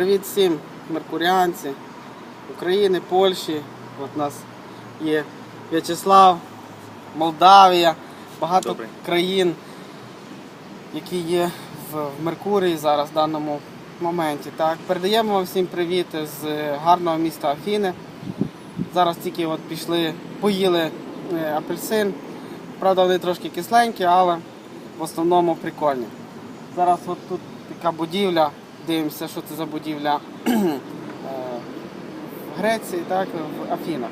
Привіт всім меркуріанці, України, Польщі. От у нас є В'ячеслав, Молдавія, багато Добре. країн, які є в, Меркурії зараз в даному моменті. Так, передаємо вам всім привіт з гарного міста Афіни. Зараз тільки от пішли, поїли е, апельсин. Правда, вони трошки кисленькі, але в основному прикольні. Зараз от тут така будівля, дивимося, що це за будівля е, в Греції, так, в Афінах.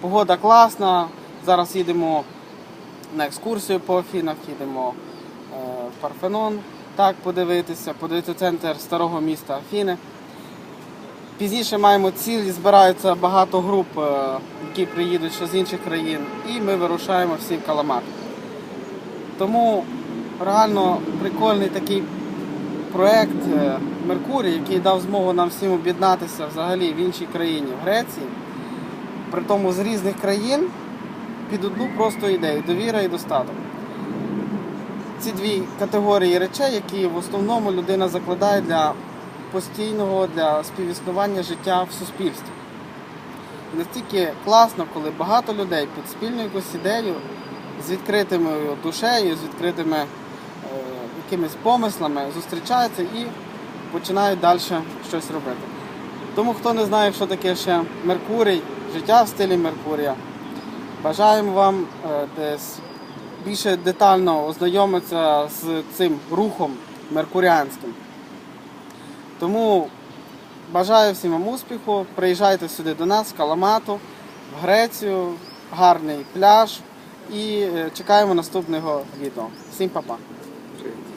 Погода класна. Зараз їдемо на екскурсію по Афінах, їдемо е, в Парфенон, так, подивитися, подивитися центр старого міста Афіни. Пізніше маємо ціль, збираються багато груп, е, які приїдуть ще з інших країн, і ми вирушаємо всі в Каламар. Тому реально прикольний такий проект е, Меркурій, який дав змогу нам всім об'єднатися взагалі в іншій країні, в Греції, при тому з різних країн під одну просто ідею довіра і достаток. Ці дві категорії речей, які в основному людина закладає для постійного для співіснування життя в суспільстві. Настільки класно, коли багато людей під спільною якусь ідеєю, з відкритими душею, з відкритими якимись помислами зустрічаються і починають далі щось робити. Тому хто не знає, що таке ще Меркурій, життя в стилі Меркурія, бажаємо вам е, десь більше детально ознайомитися з цим рухом меркуріанським. Тому бажаю всім вам успіху. Приїжджайте сюди до нас, в Каламату, в Грецію, гарний пляж і е, чекаємо наступного відео. Всім па-па!